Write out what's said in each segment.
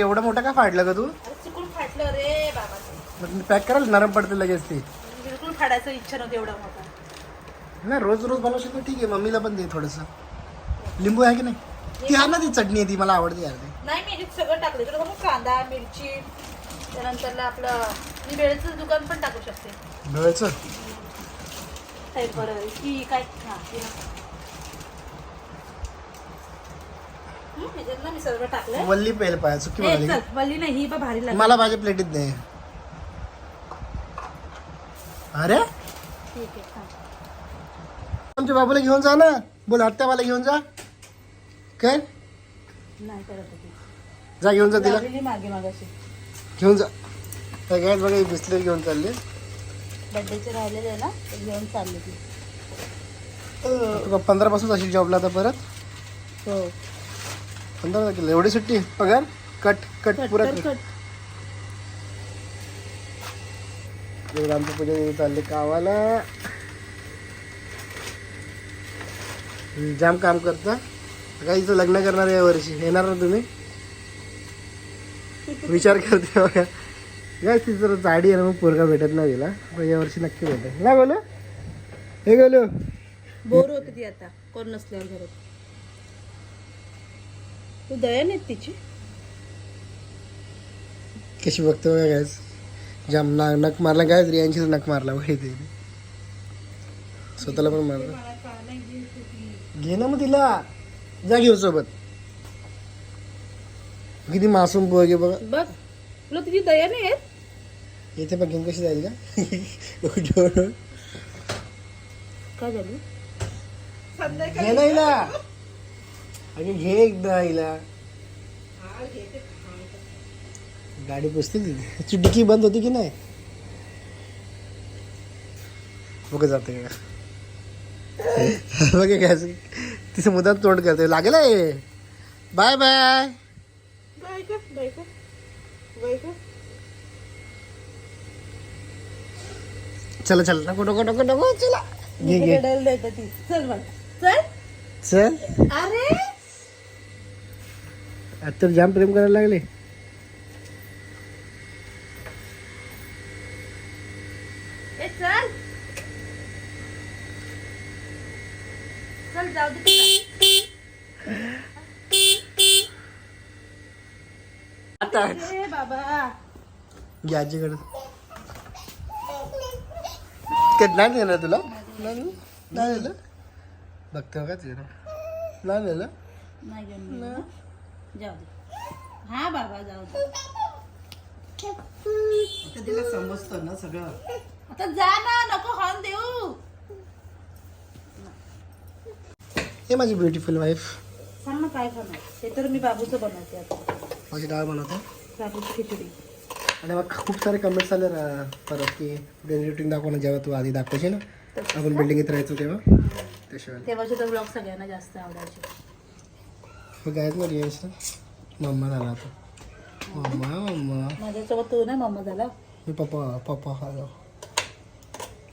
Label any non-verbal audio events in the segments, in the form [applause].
एवढं मोठं का फाडलं का तू? चुकून फाटलं रे बाबा. मग पॅक कराल नरम पडते लगेच ती. बिलकुल फाडायचं इच्छा नव्हती एवढा मोठा. ना रोज रोज बनवशील तर ठीक आहे मम्मीला पण दे थोडंसं. लिंबू आहे की नाही? ती आहे ना ती चटणी आहे ती मला आवडते यार ती. नाही मी याच्यात सगळं टाकलं. तुला मग कांदा मिरची त्यानंतरला आपलं मी वेळेचं दुकान पण टाकू शकते. भेळचं काय बरं की काय? हां नको. मी सर्व वल्ली पेल पाय चुकी म्हणाली? चल वल्ली नाही ही भारी लागते मला माझ्या प्लेटीत दे. अरे? ठीक आहे. आमच्या बाबूला घेऊन जा ना. बोल हत्या मला घेऊन जा. काय? नाही करत जा घेऊन जा तिला. लावलेली मागे मागाशी. घेऊन जा. काय बघा बिस्लेट घेऊन चालले. बड्डेचे राहिलेले आहे ना ते घेऊन चालली ती. पंधरा पासून असेल जॉबला आता परत? हो. पंधरा तारखेला. एवढी सुट्टी पगार? कट कट पुरा कट. आमच्या पूजा दिदी चालले गावाला जाम काम करता. इथं लग्न करणार या वर्षी. येणार ना तुम्ही? विचार करते बघा. काय ती जर जाडी आहे ना मग पोरगा भेटत नाही तिला. पण या वर्षी नक्की भेटेल ना बोलो? हे गेलो बोर होते ती आता. कोण नसल्यावर घरात तू दया नाही तिची. कशी बघतो बघा गॅस जाम ना नक मारला काय रियांशीच नक मारला माहिती स्वतःला पण मारला. घे ना मग तिला. जा घेऊ सोबत. किती मासूम पोरगे बघा. बघ तुला तिची दया नाही येत? इथे पण घेऊन कशी जाईल का? काय झाली? घे ना अगे घे एकदा हिला गाडी पुसते तिथे तुझी डिकी बंद होती की नाही? बघ जाते. का बघे काय तिचं मुदात तोंड करते. लागेल आहे. Bye bye. बाय चला चला. नको नको नको नको चला. घे घे. ती. चल. चल. अरे! आता तर जाम प्रेम करायला लागले. ए चल. चल जाऊ दे तिला. आता. आजीकडे. नाही तुला? नाही नाही दिलं बघते का नाही नाही. ना? जाऊ दे हा बाबा जाऊ दे. तिला समजतं ना सगळं. आता जा ना नको हॉर्न देऊ. हे माझी ब्युटिफुल वाईफ सांग ना काय खाणार ते तर मी बाबूचं बनवते आता. माझी डाळ बनवते. बाबूची खिचडी. आणि मग खूप सारे कमेंट्स आले ना परत की डेली रुटीन दाखव ना जेव्हा तू आधी दाखवशी ना आपण बिल्डिंगीत राहायचो तेव्हा. त्याशिवाय. तेव्हाचे तर ब्लॉग सगळ्यांना जास्त आवडायचे. काय ना रियांश ना मम्मा झाला आता. Mumma mumma. माझ्यासोबत तू नाही मम्मा झाला. मी पप्पा पप्पा हॅलो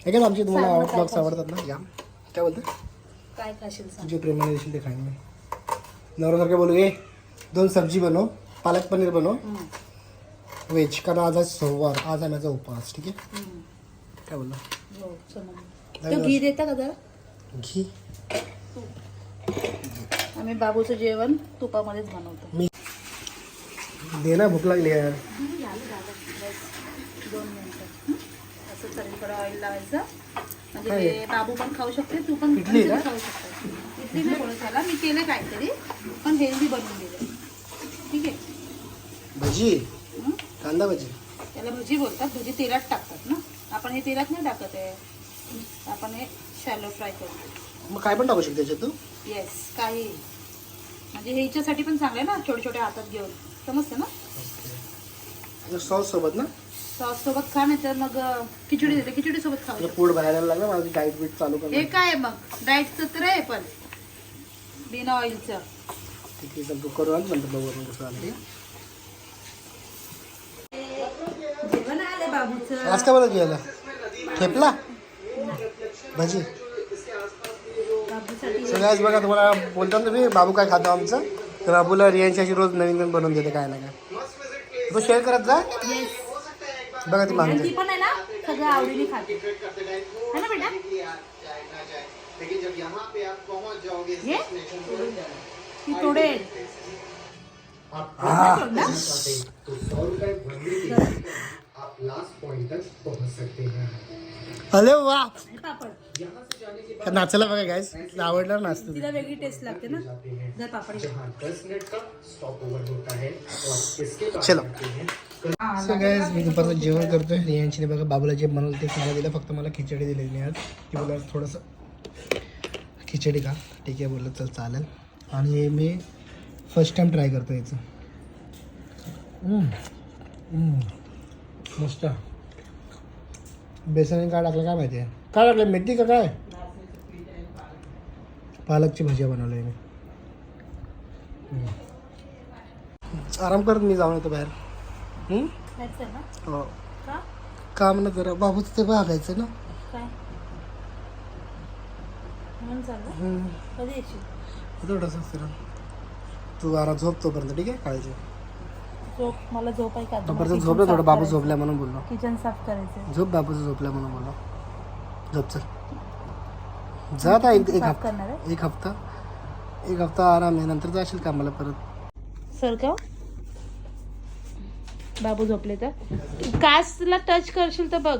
काय आमची तुम्हाला ब्लॉग्स आवडतात ना? या. काय बोलतं काय खाशील सांग. तुझे प्रेमाने देशील ते खाईन मी. नवऱ्यासारखं बोलू ए दोन सब्जी बनव पालक पनीर बनव. व्हेज कारण आज आहे सोमवार आज आहे माझा उपवास ठीक आहे. काय बोलला? हो घी देता का जरा? घी? आम्ही बाबूचं जेवण तुपामध्येच बनवतो. मी दे ना भूक लागली यार दोन मिनिटं? असं सगळीकडे ऑइल लावायचं. म्हणजे काय? ते बाबू पण खाऊ शकते तू पण इडली तू का? खाऊ शकते. इडली नाही बोलत त्याला. मी केलं काहीतरी पण हेल्दी बनवून दिलं. ठीक आहे? भजी? हं? कांदा भजी? त्याला भजी बोलतात. भजी तेलात टाकतात ना. आपण हे तेलात नाही टाकत आहे. आपण हे शॅलो फ्राय करतो. मग काय पण टाकू शकते त्याच्यात तू? येस काही. म्हणजे हे हिच्यासाठी पण चांगलं आहे ना छोटे छोटे हातात घेऊन. समजतं ना? सॉस सोबत ना? सॉस सोबत खा नाही तर मग खिचडी देते. खिचडी सोबत शकतो. फूड बाहेर लागलं माझी डाईट बीट चालू हे काय मग? डाएटचं तर आहे पण. बिना ऑइलचं ठीक आहे चल तू करू आण नंतर बघू कसं आलं. जेवण आलं बाबूचं. आज काय बोलत घ्यायला ठेपला? भजी? सगळ्याच बघा तुम्हाला बोलतो ना तुम्ही बाबू काय खातो आमचं? तर बाबूला रियांशी रोज नवीन नवीन बनवून देते काय ना काय. तू शेअर करत जा. बघा ती आणि मागते ती पण आहे ना सगळं आवडीने खाते. है ना बेटा? लेकिन जब यहाँ पे आप पहुंच जाओगे ये ती तोडेल आप लास्ट पॉइंट तक पहुंच सकते हैं। अरे वा पापड। का नाचायला बघा गायस आवडलं नाचतो तिला वेगळी टेस्ट लागते ना? जर पापड घे. जहाँ दस मिनट का स्टॉप ओवर होता है और इसके बाद चलो. आते हैं। सो गायस मी दुपारचं जेवण करतोय. रियांशीने बघा बाबूला जे बनवलं ते खायला दिलं फक्त मला खिचडी दिलेली आज. ती बोला थोडंसं खिचडी का ठीक आहे बोललं चल चालेल. आणि हे मी फर्स्ट टाइम ट्राय करतो याचं. हम्म. हम्म. मस्त. बेसन काय टाकलं काय माहिती आहे? काय टाकलं मेथी का काय? पालकची भाजी बनवली मी. आराम करत मी जाऊन येतो बाहेर. हो. काम ना जरा. बाबूच ते बघायचं ना. थोडंसं तू आरा झोप तोपर्यंत ठीक आहे? काळजी. झोप मला झोप आहे का? तोपर्यंत झोपलं थोडं बाबू झोपल्या म्हणून बोललो. किचन साफ करायचं झोप बाबूचं झोपल्या म्हणून बोललो. झोप चल. जा आता एक एक आहे? एक हप्ता एक हप्ता आराम आहे नंतर जाशील कामाला परत. सरकाव बाबू झोपले तर? काचला टच करशील तर बघ.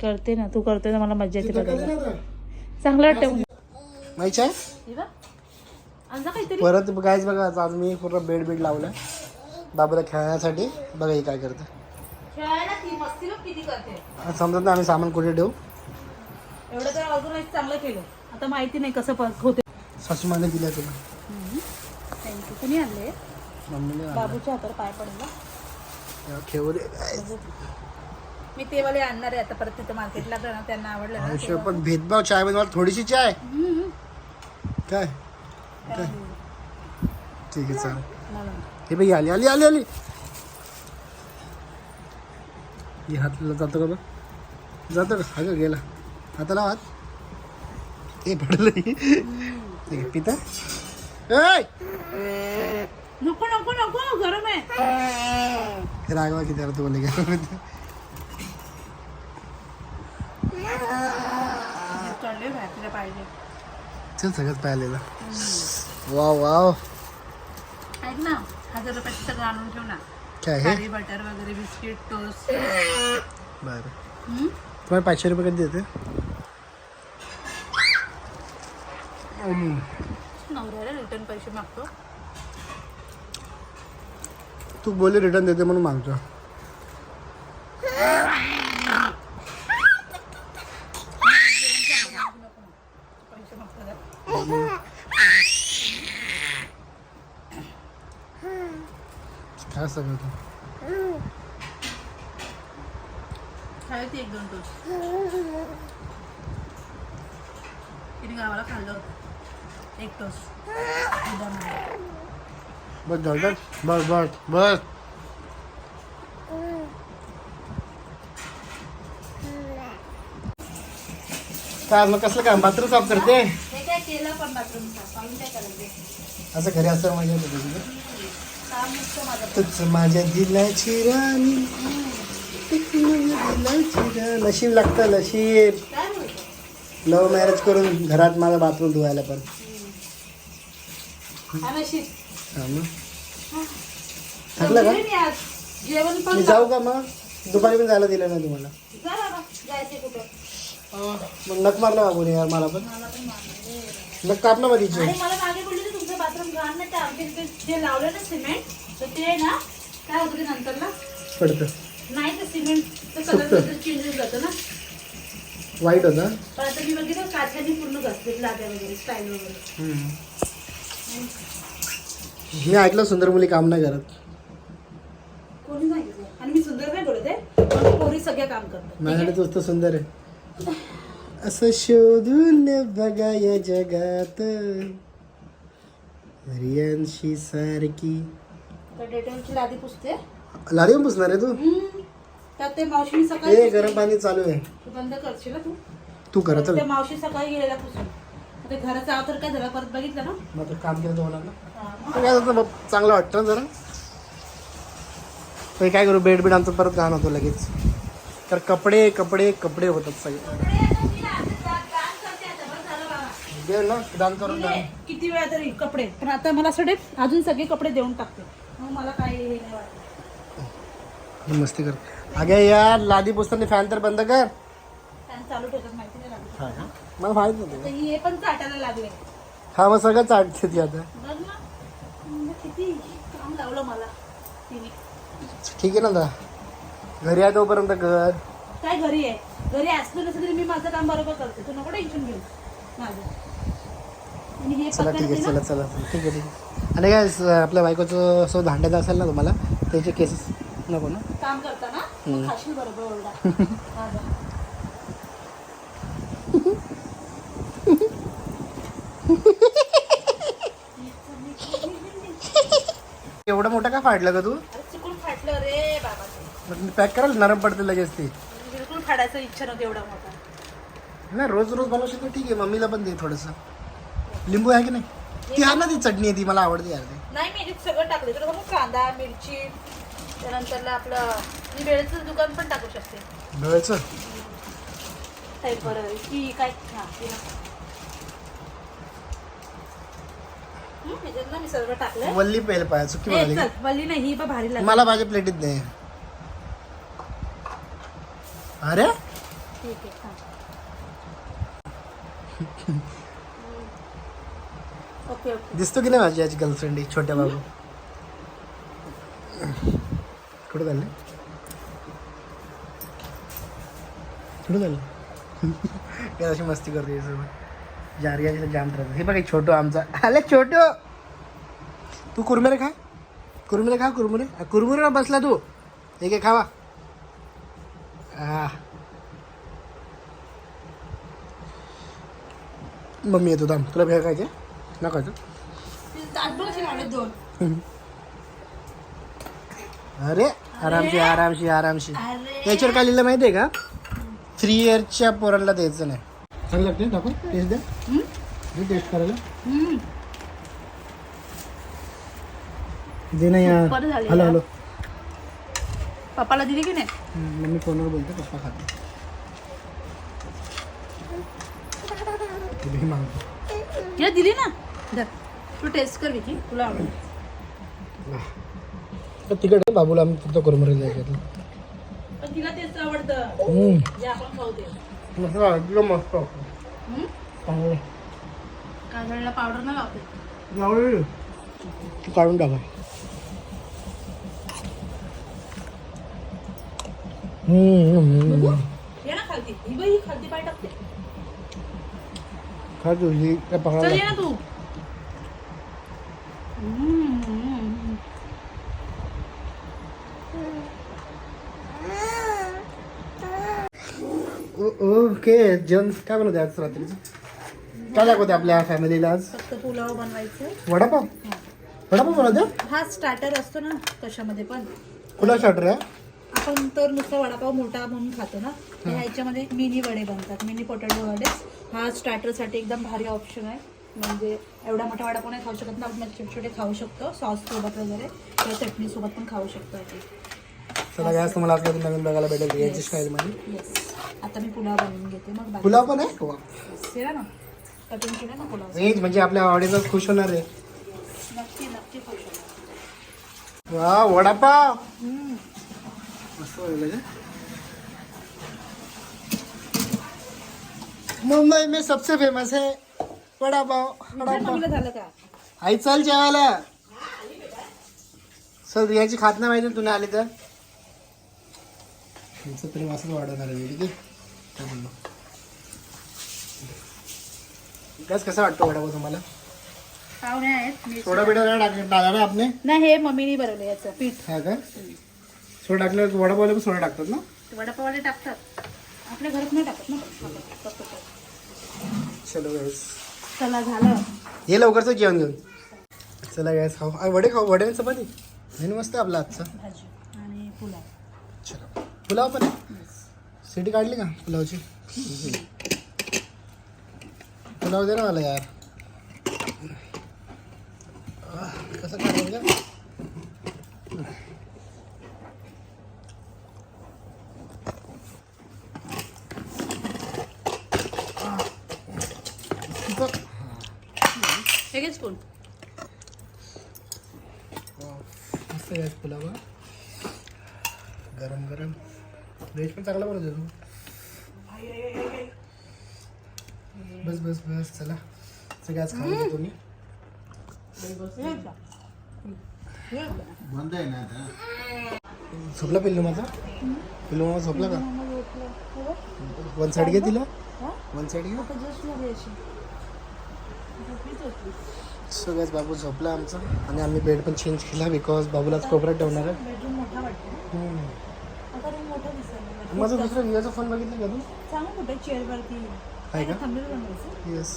करते ना तू करते ना मला मजा येते बघायला. चांगलं वाटतं माहिती आहे? हे बघ. आणजा काहीतरी परत गायच बघा आता आज मी पूर्ण बेड बेड लावलं. बाबूला खेळण्यासाठी. बघा ही काय करते. खेळायला ती मस्ती बघ किती करते. आज समजत नाही आम्ही सामान कुठे ठेवू? एवढं तर अजून एक चांगलं केलं. आता माहिती नाही कसं होते. सासूमाने दिल्या तुला. थँक्यू कुणी आणले मम्मीने आणलं. बाबूच्या हातावर पाय पडला. तेव्हा खेळू दे. मी ते वाले आणणार आहे आता परत तिथं मार्केटला ना त्यांना आवडलं ना आयुष्य पण भेदभाव चायमध्ये मला थोडीशी चाय. काय? ठीक आहे चालेल. म्हणून हे बाई आली आली आली आली. हे हातला जातो का बघ? जातो का? हा का गेला. हाताला हात. हे पडलं ठीक आहे पिता. ऐ! नको नको नको गरम आहे. हे रागवा किती यार तुम्हाला पाहिजे. चल सगळंच पाहिलेलं वाव वाव. ऐक ना हजार रुपयाचं सगळं आणून ठेव ना. काय हे? खारी बटर वगैरे बिस्किट टोस्ट. बरं. तुम्हाला पाचशे रुपये कधी देते. नवऱ्याला रिटर्न पैसे मागतो. तू बोलली रिटर्न देते म्हणून मागतो [laughs] पैसे मागतो काय सगळं तू खायची एक दोन तिने गावाला खाल्लं होतं. एक दुधामध्ये. बस झालं बस बस बस. काय मग कसलं काम? बाथरूम साफ करते? काय केलं पण बाथरूम साफ? आम्ही काय करायचं? असं घरी असं मजा तूच माझ्या दिलाची राणी. दिलाची. नशीब लागतं नशीब. लव्ह मॅरेज करून घरात मला बाथरूम धुवायला पण. थकलं का? मी जाऊ का मग? दुपारी पण जायला दिलं नाही तुम्हाला. मग नक मारलं बाबूने यार मला पण? नक कापलं मग तिचे. आणि ते आमच्या लावलं ना सिमेंट तर ते ना काय होतं ते नंतर ना पडतं. नाही ते सिमेंटचं कलर चेंज होऊन जातं ना. वाईट होतं. पण आता मी बघितलं काचाने पूर्ण घसलेत लाद्या वगैरे स्टाईल वगैरे. मी ऐकलं सुंदर मुली काम नाही करत. कोणी सांगितलं आणि मी सुंदर नाही बोलत आहे पण पोरी सगळ्या काम करतात माझ्याकडे तोच तर सुंदर आहे. असं शोधून बघा या जगात. रियांशी सारखी डेटॉलची लादी पुसते. लाडी पण पुसणार आहे तू. त्यात ते मावशी ए सकाळी गरम पाणी चालू आहे. तू बंद करशील ना तू? तू करत त्या मावशी सकाळी गेलेला पुसून. ते घराचा आव तर काय झालं? परत बघितलं ना? मग तर काम केलं तर होणार ना तर काय होतं मग चांगलं वाटतं ना जरा. तर काय करू? बेड बीड आमचं परत घाण होतो लगेच. तर कपडे कपडे कपडे होतात सगळे. दे ना? दान करून किती वेळा तरी कपडे. पण आता मला वाटते अजून सगळे कपडे देऊन टाकते. मग मला काही हे नाही वाटत. मस्ती कर. अगे यार लादी पुसताना फॅन तर बंद कर. फॅन चालू ठेवतात माहिती नाही लागत. हा का? मला माहीत नव्हतं. आता हे पण चाटायला लागले. हा मग सगळं चाटते ती आता. बघ ना. मग किती काम लावलं मला तिने. ठीक आहे ना दा घरी आहे तोपर्यंत घर काय घरी आहे? घरी असलं नसलं तरी मी माझं काम बरोबर करते. तू नको टेन्शन घेऊ. चला ठीक आहे चला चला चला. ठीक आहे ठीक आहे. आणि काय स- आपल्या बायकोचं असं भांडायचं असेल ना तुम्हाला त्याचे केसेस नको ना? काम करताना. [laughs] एवढं मोठं का फाडलं का तू? चुकून फाटलं रे बाबा. मग मी पॅक करायला नरम पडते लगेच ती. बिलकुल फाडायचं इच्छा नव्हती एवढा मोठा. ना रोज रोज बनवशील तर ठीक आहे. मम्मीला पण दे थोडंसं. लिंबू आहे की नाही? ती आहे ना ती चटणी आहे ती मला आवडते यार ती. नाही मी याच्यात सगळं टाकलं तुला मग कांदा मिरची त्यानंतरला आपलं मी वेळेचं दुकान पण टाकू शकते. डोळ्याचं काय बरं की काय? हां ते नको. हं, ह्याच्यात ना मी टाकलंय. वल्ली पेल पाय चुकी ए, म्हणाली चल वल्ली नाही ही पण भारी लागते मला माझ्या प्लेटीत दे. अरे? ठीक आहे हां. Okay okay. दिसतो की नाही माझी याची गर्लफ्रेंड छोट्या बाबू? कुठं चालले? कुठं चाललं? काय [laughs] अशी मस्ती करते यासोबत जारियाची जाम ट्रक हे बघा एक छोटो आमचा. अरे छोटो! तू कुरमुरे खा. कुरमुरे खा कुरमुरे. कुरमुरे बसला तू. एक एक खावा. आ. मम्मी येतो थांब तुला भेळ खायचे. नका अरे आरामशी आरामशी आरामशी याच्यावर काय लिहिलं माहिती आहे का थ्री इयरच्या पोरांना द्यायचं नाही. चांगलं लागते दाखव टेस्ट द्या? टेस्ट करायला. दे ना यार. बरं झालं हॅलो. हॅलो. पप्पाला दिली की नाही? मम्मी फोनवर बोलतो पप्पा खातो मागतो या दिली ना? धर. तू टेस्ट कर विकी तुला आवडेल. तर तिकडे बाबूला आम्ही फक्त कुरमुरे द्यायचे पण तिला तेच आवडतं. जे आपण खाऊ ते. मस्त एकदम मस्त हं? चांगलं काजळला पावडर ना लावते. तू काढून टाका हम्म, हम्म. ये ना खालती. ही बाई ही खालती पाय टाकते. खा तू ही काय चल पकडा ये ना तू. हम्म. ओके जेवण काय बनवते आज रात्रीचं काय दाखवते आपल्या फॅमिलीला आज? फक्त पुलाव बनवायचं. वडापाव? वडापाव बनवते? हा स्टार्टर असतो ना कशामध्ये पण. कुठला शॉर्टर आहे? आपण तर नुसता वडापाव मोठा म्हणून खातो ना. तर ह्याच्यामध्ये मिनी वडे बनतात. मिनी पोटॅटो वडे. हा स्टार्टरसाठी एकदम भारी ऑप्शन आहे. म्हणजे एवढा मोठा वडापाव नाही खाऊ शकत ना आपण छोटे छोटे खाऊ शकतो. सॉस सोबत वगैरे. किंवा चटणी सोबत पण खाऊ शकतो ते चला काय तुम्हाला आज काहीतरी नवीन बघायला भेटेल याची स्टाईलमध्ये येस आता मी पुलाव बनवून घेते. मग बाकी पुलाव पण आहे? वा. केला ना? कटिंग केलं ना पुलाव? हेच म्हणजे आपल्या ऑडियन्स खुश होणार आहे. नक्की नक्की खाऊ शकतो वा वडापाव! मस्त बनवलं का? मुंबई में सबसे फेमस है। वडापाव वडापाव मम्मीला झालं का आई चल जेवायला। चल रियाची खात नाही माहिती तुला आली तर. तुमचं तरी वासच वाढवणार आहे ठीक आहे? गॅस कसा वाटतो वडापाव तुम्हाला? पाहुणे आहेत मी सोडा बिडा नाही टाक टाका ना आपने? नाही हे मम्मीने बनवलं याचं पीठ. हा का? सोडा टाकल्यावर वडापावला पण सोडा टाकतात ना? वडापावले टाकतात. आपल्या घरात नाही टाकत ना? फक्त. चलो गॅस चला झालं. लवकरच जेवण घेऊन. चला गॅस खाऊ. आ, वडे खाऊ. वडे आणि चपाती. मेनू मस्त आहे आपला आजचा. भाजी आणि पुलाव. चलो. पुलाव पण आहे? सिटी काढली का पुलावची? चलाव दे ना मला यार. आह, कसं काढायचं का आह. तिथं- हे घे स्पून मस्त आहे पुलाव. गरम गरम. व्हेज पण चांगला बनवतो तू. बस बस बस चला. सगळं आज खाऊन घेतो मी. बंद आहे ना आता. झोपला पिल्लू माझा पिल्लू मामा झोपला का? वन साईड घे तिला. वन साईड घे. सगळ्याच बाबू झोपला आमचा. आणि आम्ही बेड पण चेंज केला बिकॉज बाबूलाच कोपऱ्यात ठेवणार आहे. माझा दुसरा रियाचा फोन बघितला का तू? चेअरवरती आहे का? येस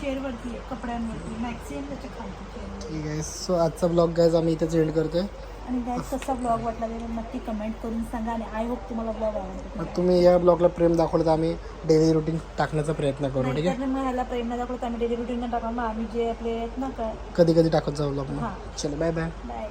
चेअरवरती कपड्यांवरती. मॅक्सिमम ठीक आहे. सो आजचा ब्लॉग गायज आम्ही इथेच एंड करतोय. आणि गाईज कसा ब्लॉग वाटला ते नक्की कमेंट करून सांगा आणि आय होप तुम्हाला ब्लॉग आवडतो मग तुम्ही या ब्लॉगला प्रेम दाखवलं तर आम्ही डेली रुटीन टाकण्याचा प्रयत्न करू ठीक आहे? मग ह्याला प्रेम दाखवलं तर आम्ही डेली रुटीन टाका मग आम्ही जे आपले आहेत ना काय कधी कधी टाकत जाऊ ब्लॉग हां. चलो बाय बाय बाय